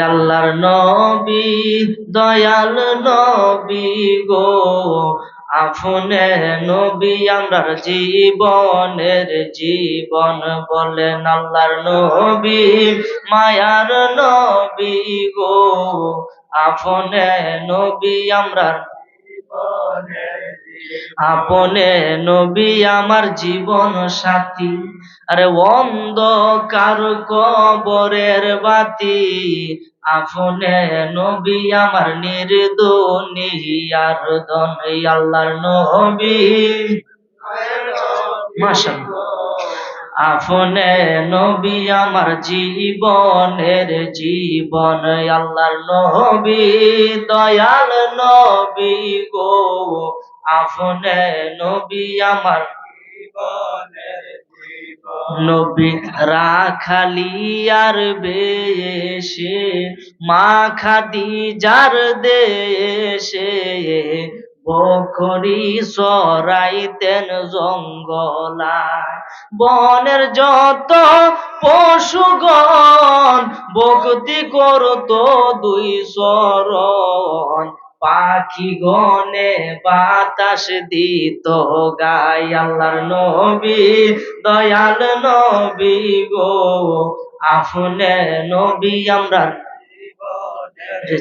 আল্লাহর নবী, দয়াল নবী গো। আফুনে নবী আমরার জীবনের জীবন বলেন আল্লাহর নবী, মায়ার নবী গো। আফনে নবী আমরার আপনে নবী আমার জীবন সাথী। আরে অন্ধকার কবরের বাতি। আপনে নবী আমার নির্দনিয়ার দন আল্লাহর নবী। মাশাআল্লাহ। আপনে নবী আমার জীবনের জীবন আল্লাহর নবী, দয়াল নবী গো। আপনে নবী আমার নবী রাখালিয়ার বেশে, মা খাদিজার দেশে, বকরি সরাইতেন জঙ্গলায়। বনের যত পশুগণ, ভক্তি করতো দুই শরণ পাখি গনে বাতাস দিত গাই। আল্লাহর নবী, দয়াল নবী গো। আফনে নবী আমরা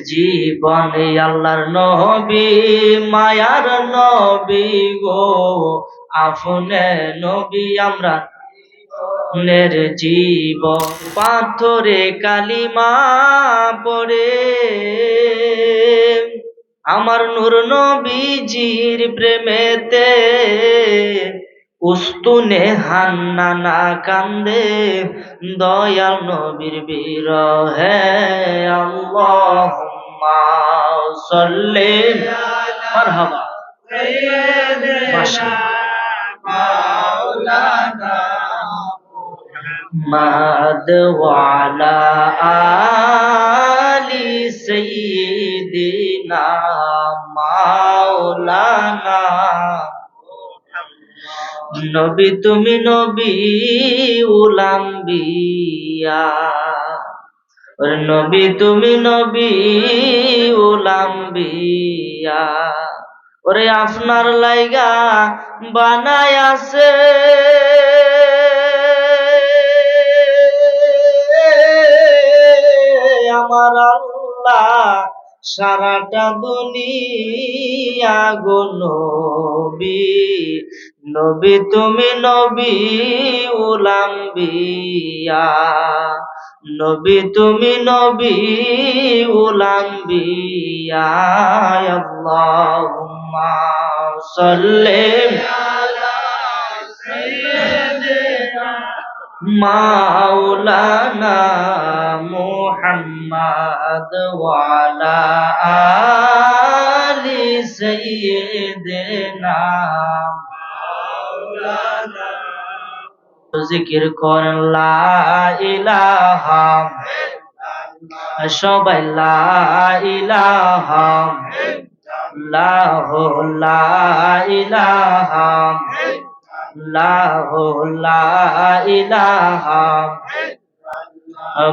জীবন আল্লাহর নবী, মায়ার নবী গো। আফনে নবী আমরা নের জীব পাথরে কালিমা পড়ে। আমার নূর নবীজির প্রেমেতে উস্তুনে হান্না না কান্দে দয়াল নবীর বিরহে আল্লাহুম্মা সাল্লি মারহাবা। আলি সাইয়্যিদিনা মাওলানা। নবী তুমি নবী উলাম্বিয়া নবী তুমি নবী উলাম্বিয়া ওরে আপনার লাইগা বানায় আছে। আমার আল্লাহ, সারাটা দুনিয়া গো নবী। নবী তুমি নবী উলাম্বিয়া নবী তুমি নবী উলাম্বিয়া আল্লাহুম্মা সাল্লি মাওলানা মুহাম্মদ ওয়ালা আলি সাইয়্যিদিনা জিকির করেন লা ইলাহা সবাই লা ইলাহা লাহ লা ইলাহা লাহ লা ইলাহা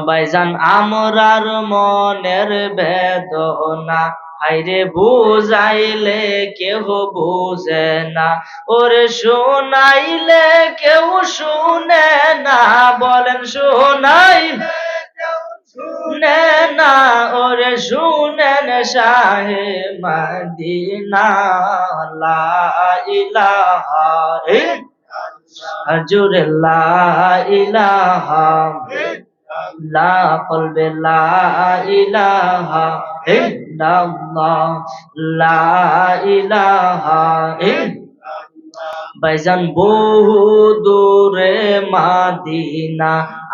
বাইজান আমরার মনের বেদনা, হাইরে বুঝাইলে কেহ বুঝে না। ওরে শোনাইলে কেউ শুনে না, বলেন শোনাইলে শুনে না, ওরে শুনেন শাহে মদিনা, লা ইলাহা হজুর, লা ইলাহা লা কলবে, লা ইলাহা ইল্লাল্লাহ। লা ইলাহা বাইজান বহু দূরে মাদিনা,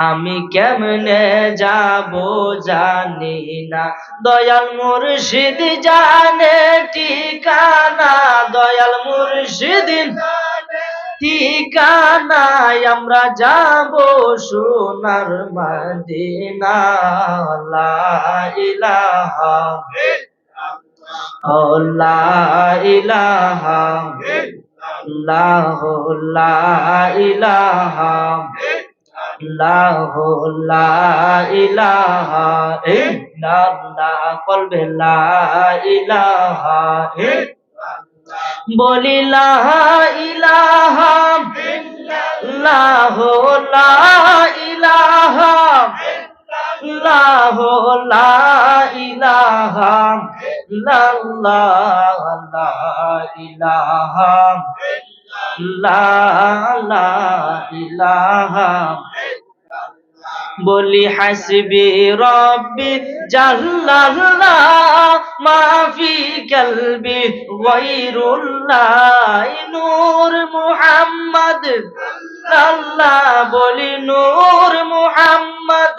আমি কেমনে যাব জানি না। দয়াল মুর্শিদ জানে ঠিকানা, দয়াল মুর্শিদ ঠিকানায় আমরা যাব সোনার মদিনা। ইলাহা ইলাহা লাহ লা ইলাহা লাহ লা ইলাহা ইল্লাল্লাহ কলবে লা ইলাহা বলি লা ইলাহা লাহ লা ইলাহা লাহ লা ইলাহা লাল্লাহ লা ইলাহা লা লা ইলাহা বলি হাসবি রব্বি জাল্লাল্লাহ মাফি কলবি গায়রুল্লাহ নূর মুহাম্মদ। আল্লাহ বলি নূর মুহাম্মদ।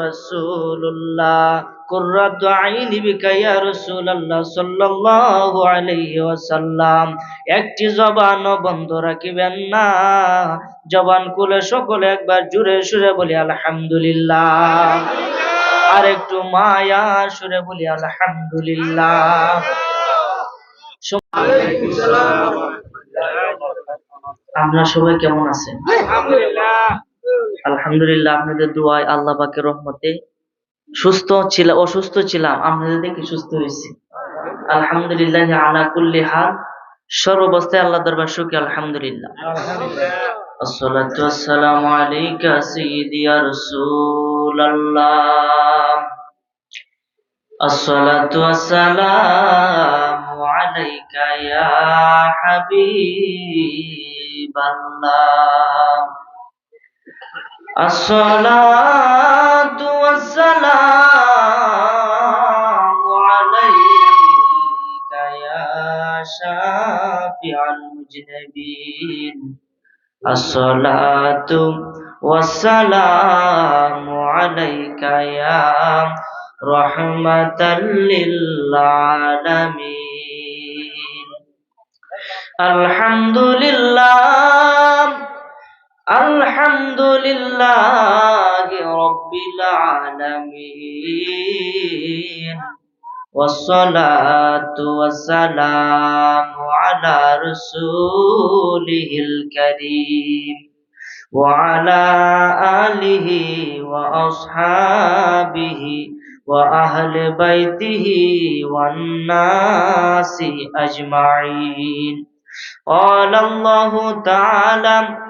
রাসূলুল্লাহ। কুররাতু আইনি বিকা ইয়া রাসূলুল্লাহ সাল্লাল্লাহু আলাইহি ওয়াসাল্লাম। একটি জবান বন্ধ রাখিবেন না। জবান খুলে সকলে একবার জুড়ে সুরে বলি আলহামদুলিল্লাহ। আর একটু মায়া সুরে বলি আলহামদুলিল্লাহ। আপনারা সবাই কেমন আছেন? আলহামদুলিল্লাহ, আপনাদের দোয়ায় আল্লাহ পাকের রহমতে সুস্থ ছিলাম অসুস্থ ছিলাম, আপনাদের দেখে সুস্থ হয়েছি। আলহামদুলিল্লাহ আনা কুল্লি হাল সর্বাবস্থায় আল্লাহ দরবার সুখী আলহামদুলিল্লাহ। আসসালাতু আসসালামু আলাইকা সাইয়্যিদি রাসূলুল্লাহ। আসসালাতু আসসালামু আলাইকা ইয়া হাবিবাল্লাহ। الصلاة والسلام عليك يا شافع المجنبين الصلاة والسلام عليك يا رحمة للعالمين الحمد لله الحمد لله رب العالمين والصلاة والسلام على رسوله الكريم وعلى آله وأصحابه وأهل بيته والناس أجمعين قال الله تعالى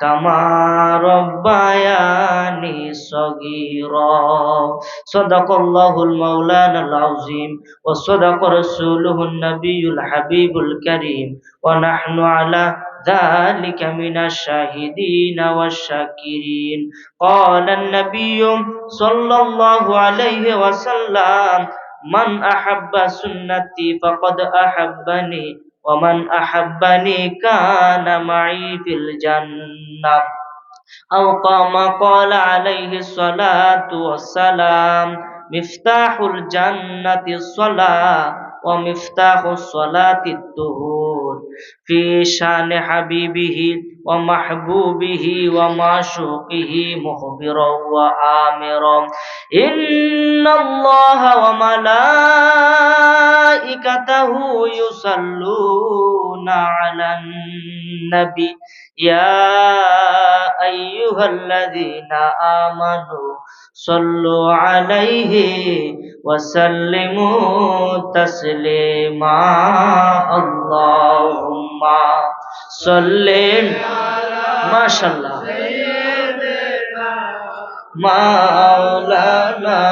كما ربياني صغيرا صدق الله المولانا العظيم وصدق رسوله النبي الحبيب الكريم ونحن على ذلك من الشاهدين والشاكرين قال النبي صلى الله عليه وسلم من أحب سنتي فقد أحبني ওমান আহাব্বানি কানা মাই ফিল জান্নাহ। আও কামা ক্বালা আলাইহি সালাতু ওয়াসসালাম, মিফতাহুল জান্নাতি সলা ওয়া মিফতাহুস সালাতি দুহুর ফি শান হাবিবিহি ওয়া মাহবুবিহি ওয়া মাশুকিহি মুখবিরাও ওয়া আমিরাম ইন্নাল্লাহা ওয়া মালাইকাতাহু وملائكته يصلون على النبي يا أيها الذين آمنوا صلوا عليه وسلموا تسليما اللهم صل ما شاء الله مولانا